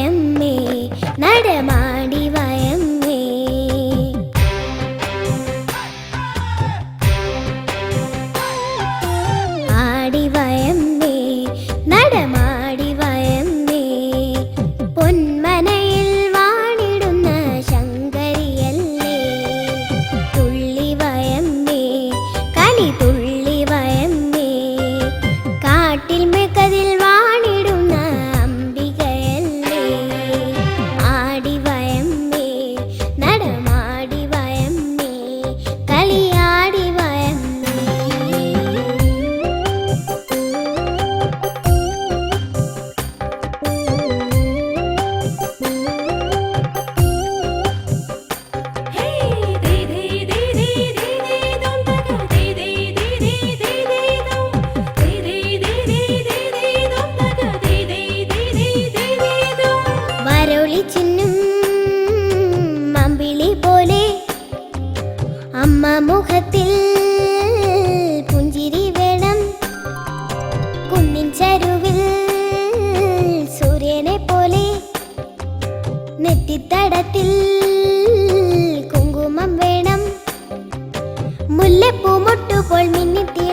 എമ്മേ നടമാടി അമ്മ മുഖത്തിൽ പുഞ്ചിരി വേണം. കുന്നിൻ ചരുവിൽ സൂര്യനെ പോലെ നെറ്റിത്തടത്തിൽ കുങ്കുമം വേണം. മുല്ലപ്പൂ മുട്ടുപോൾ മിന്നിത്തി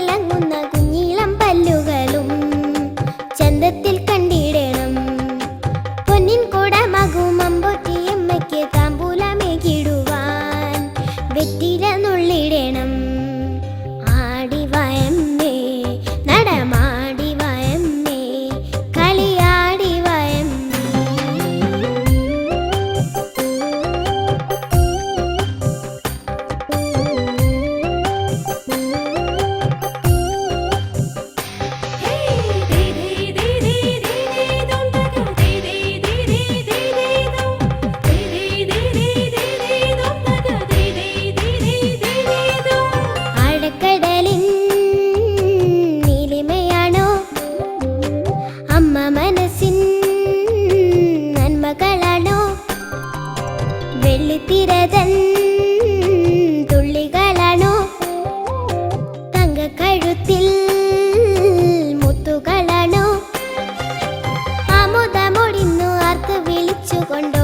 கொண்டு